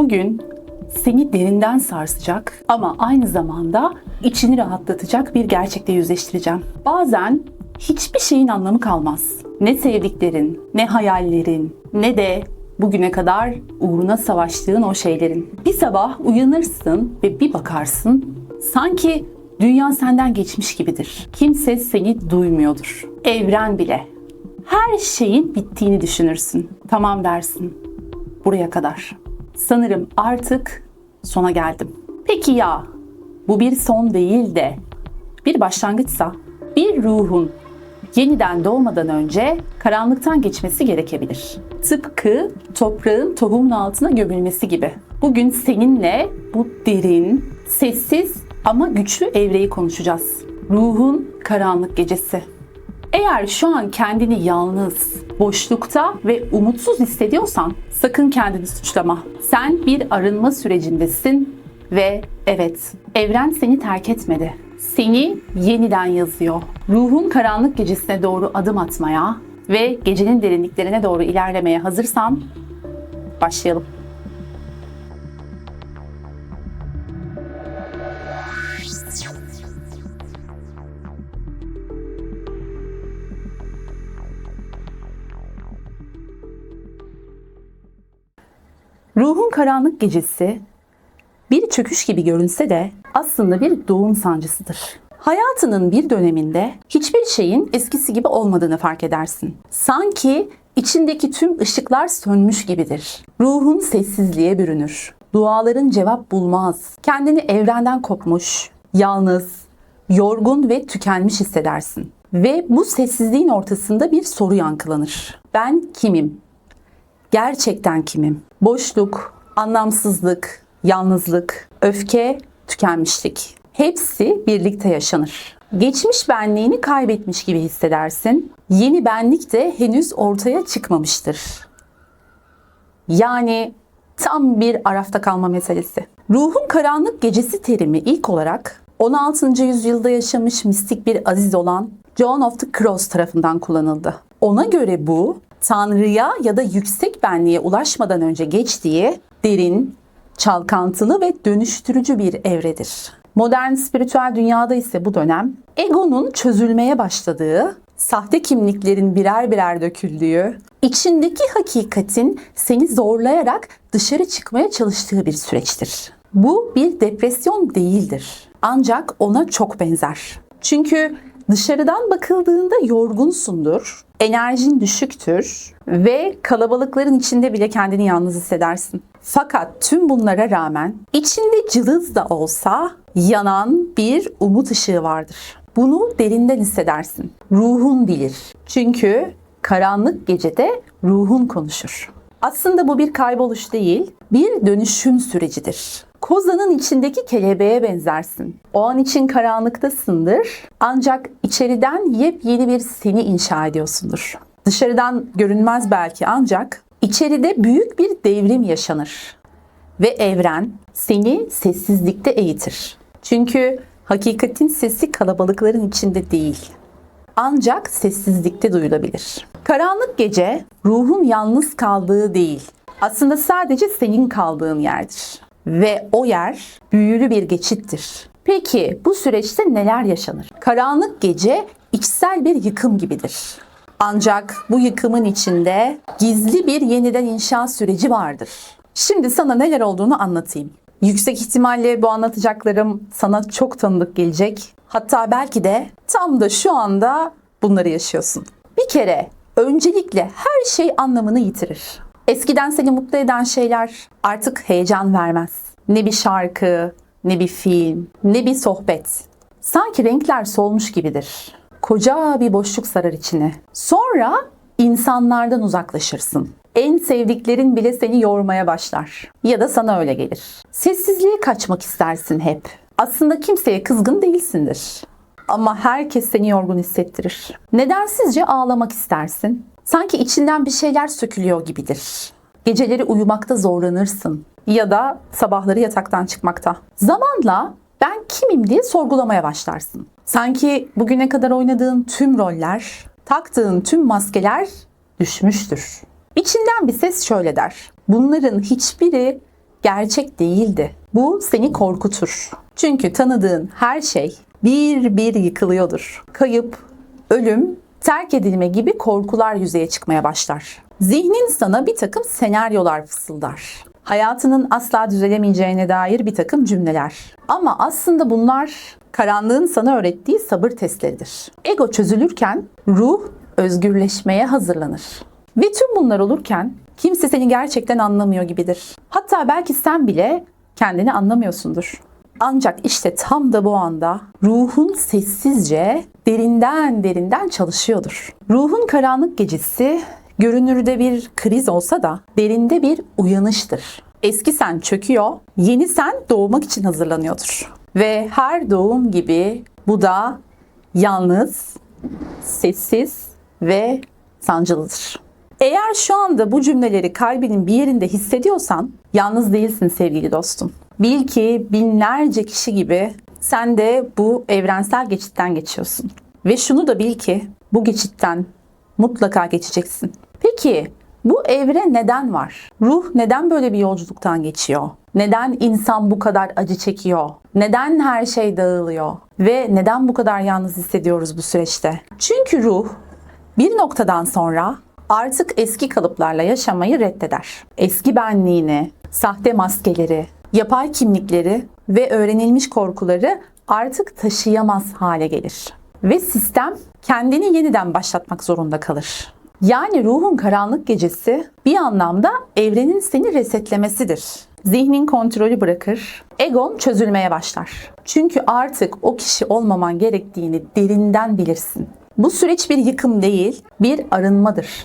Bugün seni derinden sarsacak ama aynı zamanda içini rahatlatacak bir gerçekle yüzleştireceğim. Bazen hiçbir şeyin anlamı kalmaz. Ne sevdiklerin, ne hayallerin, ne de bugüne kadar uğruna savaştığın o şeylerin. Bir sabah uyanırsın ve bir bakarsın sanki dünya senden geçmiş gibidir. Kimse seni duymuyordur. Evren bile. Her şeyin bittiğini düşünürsün. Tamam dersin. Buraya kadar. Sanırım artık sona geldim. Peki ya bu bir son değil de bir başlangıçsa bir ruhun yeniden doğmadan önce karanlıktan geçmesi gerekebilir. Tıpkı toprağın tohumun altına gömülmesi gibi. Bugün seninle bu derin, sessiz ama güçlü evreyi konuşacağız. Ruhun karanlık gecesi. Eğer şu an kendini yalnız, boşlukta ve umutsuz hissediyorsan sakın kendini suçlama. Sen bir arınma sürecindesin ve evet, evren seni terk etmedi. Seni yeniden yazıyor. Ruhun karanlık gecesine doğru adım atmaya ve gecenin derinliklerine doğru ilerlemeye hazırsan başlayalım. Ruhun karanlık gecesi bir çöküş gibi görünse de aslında bir doğum sancısıdır. Hayatının bir döneminde hiçbir şeyin eskisi gibi olmadığını fark edersin. Sanki içindeki tüm ışıklar sönmüş gibidir. Ruhun sessizliğe bürünür. Duaların cevap bulmaz. Kendini evrenden kopmuş, yalnız, yorgun ve tükenmiş hissedersin. Ve bu sessizliğin ortasında bir soru yankılanır. Ben kimim? Gerçekten kimim? Boşluk, anlamsızlık, yalnızlık, öfke, tükenmişlik. Hepsi birlikte yaşanır. Geçmiş benliğini kaybetmiş gibi hissedersin. Yeni benlik de henüz ortaya çıkmamıştır. Yani tam bir arafta kalma meselesi. Ruhun karanlık gecesi terimi ilk olarak 16. yüzyılda yaşamış mistik bir aziz olan John of the Cross tarafından kullanıldı. Ona göre bu Tanrı'ya ya da yüksek benliğe ulaşmadan önce geçtiği derin, çalkantılı ve dönüştürücü bir evredir. Modern spiritüel dünyada ise bu dönem egonun çözülmeye başladığı, sahte kimliklerin birer birer döküldüğü, içindeki hakikatin seni zorlayarak dışarı çıkmaya çalıştığı bir süreçtir. Bu bir depresyon değildir. Ancak ona çok benzer. Çünkü dışarıdan bakıldığında yorgunsundur, enerjin düşüktür ve kalabalıkların içinde bile kendini yalnız hissedersin. Fakat tüm bunlara rağmen içinde cılız da olsa yanan bir umut ışığı vardır. Bunu derinden hissedersin. Ruhun bilir. Çünkü karanlık gecede ruhun konuşur. Aslında bu bir kayboluş değil, bir dönüşüm sürecidir. Kozanın içindeki kelebeğe benzersin. O an için karanlıktasındır ancak içeriden yepyeni bir seni inşa ediyorsundur. Dışarıdan görünmez belki ancak içeride büyük bir devrim yaşanır. Ve evren seni sessizlikte eğitir. Çünkü hakikatin sesi kalabalıkların içinde değil. Ancak sessizlikte duyulabilir. Karanlık gece ruhun yalnız kaldığı değil. Aslında sadece senin kaldığın yerdir ve o yer büyülü bir geçittir. Peki bu süreçte neler yaşanır? Karanlık gece içsel bir yıkım gibidir. Ancak bu yıkımın içinde gizli bir yeniden inşa süreci vardır. Şimdi sana neler olduğunu anlatayım. Yüksek ihtimalle bu anlatacaklarım sana çok tanıdık gelecek. Hatta belki de tam da şu anda bunları yaşıyorsun. Bir kere öncelikle her şey anlamını yitirir. Eskiden seni mutlu eden şeyler artık heyecan vermez. Ne bir şarkı, ne bir film, ne bir sohbet. Sanki renkler solmuş gibidir. Koca bir boşluk sarar içini. Sonra insanlardan uzaklaşırsın. En sevdiklerin bile seni yormaya başlar. Ya da sana öyle gelir. Sessizliğe kaçmak istersin hep. Aslında kimseye kızgın değilsindir. Ama herkes seni yorgun hissettirir. Nedensizce ağlamak istersin. Sanki içinden bir şeyler sökülüyor gibidir. Geceleri uyumakta zorlanırsın ya da sabahları yataktan çıkmakta. Zamanla ben kimim diye sorgulamaya başlarsın. Sanki bugüne kadar oynadığın tüm roller, taktığın tüm maskeler düşmüştür. İçinden bir ses şöyle der. Bunların hiçbiri gerçek değildi. Bu seni korkutur. Çünkü tanıdığın her şey bir bir yıkılıyordur. Kayıp, ölüm, terk edilme gibi korkular yüzeye çıkmaya başlar. Zihnin sana bir takım senaryolar fısıldar. Hayatının asla düzelemeyeceğine dair bir takım cümleler. Ama aslında bunlar karanlığın sana öğrettiği sabır testleridir. Ego çözülürken ruh özgürleşmeye hazırlanır. Ve tüm bunlar olurken kimse seni gerçekten anlamıyor gibidir. Hatta belki sen bile kendini anlamıyorsundur. Ancak işte tam da bu anda ruhun sessizce derinden derinden çalışıyordur. Ruhun karanlık gecesi görünürde bir kriz olsa da derinde bir uyanıştır. Eski sen çöküyor, yeni sen doğmak için hazırlanıyordur. Ve her doğum gibi bu da yalnız, sessiz ve sancılıdır. Eğer şu anda bu cümleleri kalbinin bir yerinde hissediyorsan yalnız değilsin sevgili dostum. Bil ki binlerce kişi gibi sen de bu evrensel geçitten geçiyorsun. Ve şunu da bil ki bu geçitten mutlaka geçeceksin. Peki bu evre neden var? Ruh neden böyle bir yolculuktan geçiyor? Neden insan bu kadar acı çekiyor? Neden her şey dağılıyor? Ve neden bu kadar yalnız hissediyoruz bu süreçte? Çünkü ruh bir noktadan sonra artık eski kalıplarla yaşamayı reddeder. Eski benliğini, sahte maskeleri, yapay kimlikleri ve öğrenilmiş korkuları artık taşıyamaz hale gelir. Ve sistem kendini yeniden başlatmak zorunda kalır. Yani ruhun karanlık gecesi bir anlamda evrenin seni resetlemesidir. Zihnin kontrolü bırakır, egon çözülmeye başlar. Çünkü artık o kişi olmaman gerektiğini derinden bilirsin. Bu süreç bir yıkım değil, bir arınmadır.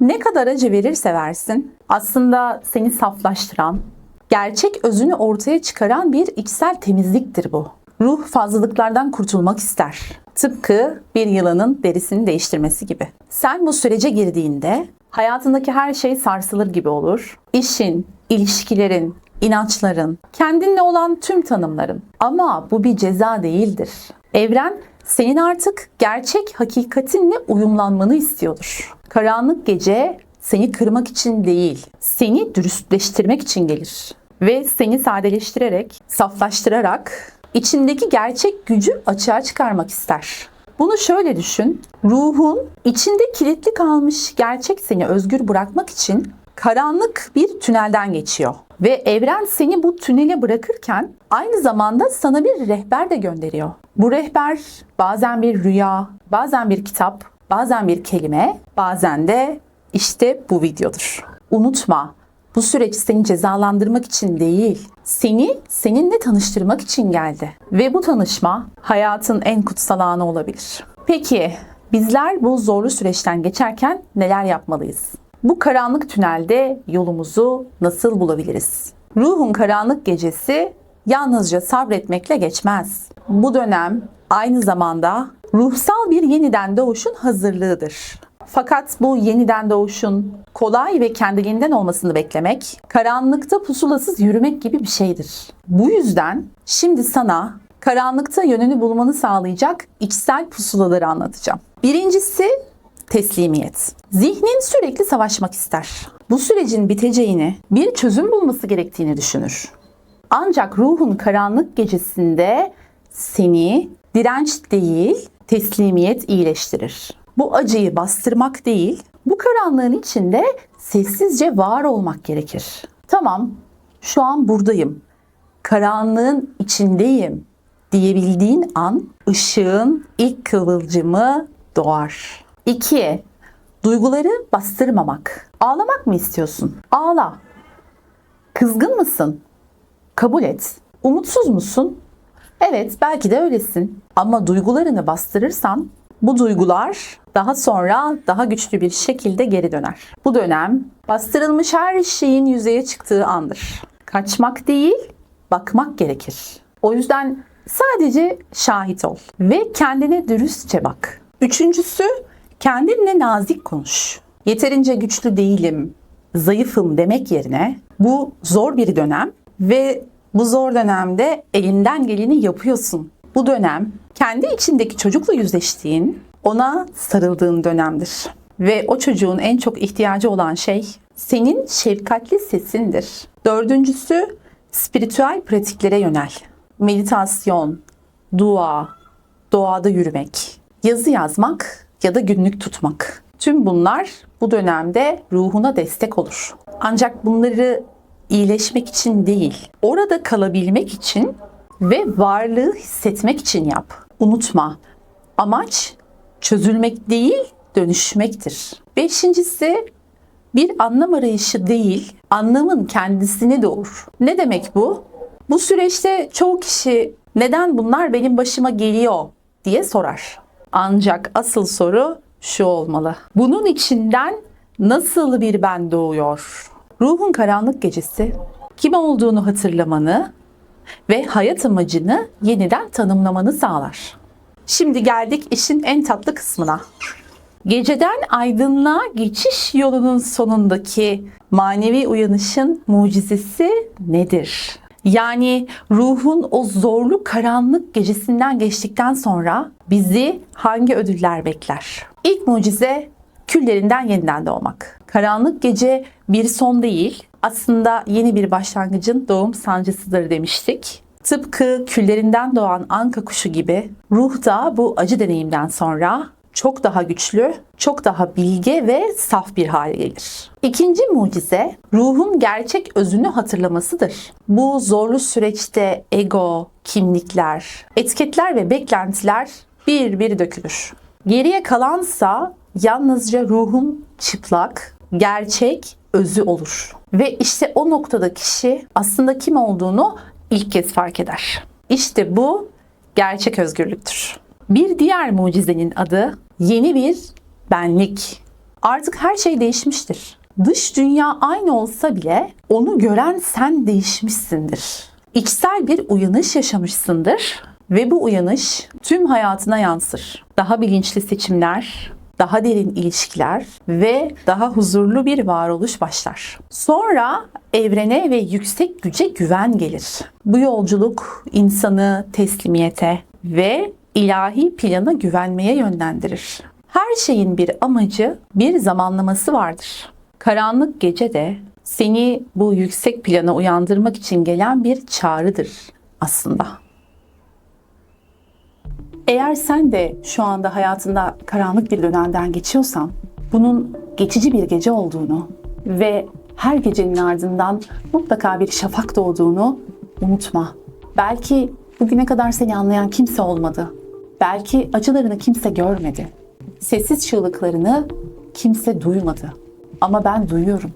Ne kadar acı verirse versin, aslında seni saflaştıran, gerçek özünü ortaya çıkaran bir içsel temizliktir bu. Ruh fazlalıklardan kurtulmak ister. Tıpkı bir yılanın derisini değiştirmesi gibi. Sen bu sürece girdiğinde hayatındaki her şey sarsılır gibi olur. İşin, ilişkilerin, inançların, kendinle olan tüm tanımların. Ama bu bir ceza değildir. Evren senin artık gerçek hakikatinle uyumlanmanı istiyordur. Karanlık gece seni kırmak için değil, seni dürüstleştirmek için gelir. Ve seni sadeleştirerek, saflaştırarak içindeki gerçek gücü açığa çıkarmak ister. Bunu şöyle düşün. Ruhun içinde kilitli kalmış gerçek seni özgür bırakmak için karanlık bir tünelden geçiyor. Ve evren seni bu tünele bırakırken aynı zamanda sana bir rehber de gönderiyor. Bu rehber bazen bir rüya, bazen bir kitap, bazen bir kelime, bazen de işte bu videodur. Unutma, bu süreç seni cezalandırmak için değil, seni seninle tanıştırmak için geldi. Ve bu tanışma hayatın en kutsal anı olabilir. Peki bizler bu zorlu süreçten geçerken neler yapmalıyız? Bu karanlık tünelde yolumuzu nasıl bulabiliriz? Ruhun karanlık gecesi yalnızca sabretmekle geçmez. Bu dönem aynı zamanda ruhsal bir yeniden doğuşun hazırlığıdır. Fakat bu yeniden doğuşun kolay ve kendiliğinden olmasını beklemek, karanlıkta pusulasız yürümek gibi bir şeydir. Bu yüzden şimdi sana karanlıkta yönünü bulmanı sağlayacak içsel pusulaları anlatacağım. Birincisi teslimiyet. Zihnin sürekli savaşmak ister. Bu sürecin biteceğini, bir çözüm bulması gerektiğini düşünür. Ancak ruhun karanlık gecesinde seni direnç değil, teslimiyet iyileştirir. Bu acıyı bastırmak değil, bu karanlığın içinde sessizce var olmak gerekir. Tamam, şu an buradayım. Karanlığın içindeyim diyebildiğin an ışığın ilk kıvılcımı doğar. 2. Duyguları bastırmamak. Ağlamak mı istiyorsun? Ağla. Kızgın mısın? Kabul et. Umutsuz musun? Evet, belki de öylesin. Ama duygularını bastırırsan bu duygular daha sonra daha güçlü bir şekilde geri döner. Bu dönem bastırılmış her şeyin yüzeye çıktığı andır. Kaçmak değil, bakmak gerekir. O yüzden sadece şahit ol ve kendine dürüstçe bak. Üçüncüsü kendinle nazik konuş. Yeterince güçlü değilim, zayıfım demek yerine bu zor bir dönem ve bu zor dönemde elinden geleni yapıyorsun. Bu dönem kendi içindeki çocukla yüzleştiğin, ona sarıldığın dönemdir. Ve o çocuğun en çok ihtiyacı olan şey senin şefkatli sesindir. Dördüncüsü spiritüel pratiklere yönel. Meditasyon, dua, doğada yürümek, yazı yazmak ya da günlük tutmak. Tüm bunlar bu dönemde ruhuna destek olur. Ancak bunları iyileşmek için değil, orada kalabilmek için ve varlığı hissetmek için yap. Unutma, amaç çözülmek değil, dönüşmektir. Beşincisi bir anlam arayışı değil, anlamın kendisini doğur. Ne demek bu? Bu süreçte çoğu kişi neden bunlar benim başıma geliyor diye sorar. Ancak asıl soru şu olmalı. Bunun içinden nasıl bir ben doğuyor? Ruhun karanlık gecesi kim olduğunu hatırlamanı ve hayat amacını yeniden tanımlamanı sağlar. Şimdi geldik işin en tatlı kısmına. Geceden aydınlığa geçiş yolunun sonundaki manevi uyanışın mucizesi nedir? Yani ruhun o zorlu karanlık gecesinden geçtikten sonra bizi hangi ödüller bekler? İlk mucize küllerinden yeniden doğmak. Karanlık gece bir son değil, aslında yeni bir başlangıcın doğum sancısıdır demiştik. Tıpkı küllerinden doğan anka kuşu gibi ruh da bu acı deneyimden sonra çok daha güçlü, çok daha bilge ve saf bir hale gelir. İkinci mucize ruhun gerçek özünü hatırlamasıdır. Bu zorlu süreçte ego, kimlikler, etiketler ve beklentiler bir bir dökülür. Geriye kalansa yalnızca ruhun çıplak, gerçek özü olur. Ve işte o noktada kişi aslında kim olduğunu ilk kez fark eder. İşte bu gerçek özgürlüktür. Bir diğer mucizenin adı yeni bir benlik. Artık her şey değişmiştir. Dış dünya aynı olsa bile onu gören sen değişmişsindir. İçsel bir uyanış yaşamışsındır ve bu uyanış tüm hayatına yansır. Daha bilinçli seçimler, daha derin ilişkiler ve daha huzurlu bir varoluş başlar. Sonra evrene ve yüksek güce güven gelir. Bu yolculuk insanı teslimiyete ve ilahi plana güvenmeye yönlendirir. Her şeyin bir amacı, bir zamanlaması vardır. Karanlık gece de seni bu yüksek plana uyandırmak için gelen bir çağrıdır aslında. Eğer sen de şu anda hayatında karanlık bir dönemden geçiyorsan, bunun geçici bir gece olduğunu ve her gecenin ardından mutlaka bir şafak doğduğunu unutma. Belki bugüne kadar seni anlayan kimse olmadı. Belki acılarını kimse görmedi. Sessiz çığlıklarını kimse duymadı. Ama ben duyuyorum.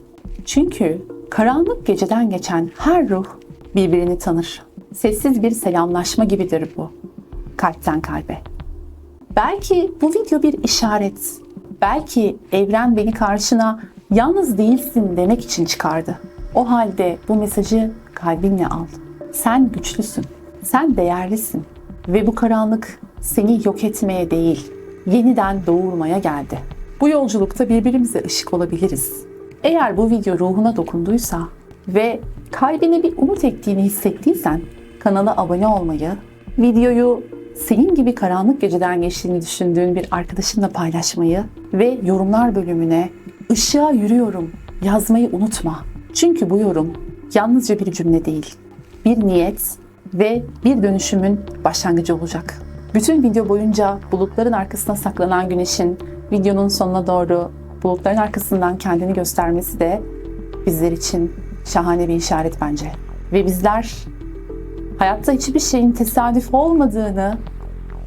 Çünkü karanlık geceden geçen her ruh birbirini tanır. Sessiz bir selamlaşma gibidir bu. Kalpten kalbe. Belki bu video bir işaret. Belki evren beni karşına yalnız değilsin demek için çıkardı. O halde bu mesajı kalbinle al. Sen güçlüsün. Sen değerlisin. Ve bu karanlık seni yok etmeye değil, yeniden doğurmaya geldi. Bu yolculukta birbirimize ışık olabiliriz. Eğer bu video ruhuna dokunduysa ve kalbine bir umut ektiğini hissettiysen kanala abone olmayı, videoyu senin gibi karanlık geceden geçtiğini düşündüğün bir arkadaşınla paylaşmayı ve yorumlar bölümüne ışığa yürüyorum yazmayı unutma. Çünkü bu yorum yalnızca bir cümle değil, bir niyet ve bir dönüşümün başlangıcı olacak. Bütün video boyunca bulutların arkasına saklanan güneşin videonun sonuna doğru bulutların arkasından kendini göstermesi de bizler için şahane bir işaret bence. Ve bizler hayatta hiçbir şeyin tesadüf olmadığını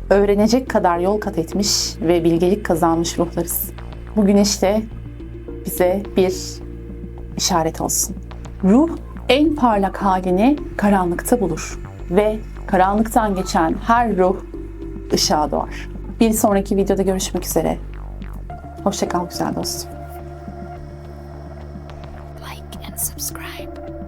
öğrenecek kadar yol kat etmiş ve bilgelik kazanmış ruhlarız. Bu güneş bize bir işaret olsun. Ruh en parlak halini karanlıkta bulur ve karanlıktan geçen her ruh ışığa doğar. Bir sonraki videoda görüşmek üzere. Hoşçakal güzel dostum. like and subscribe.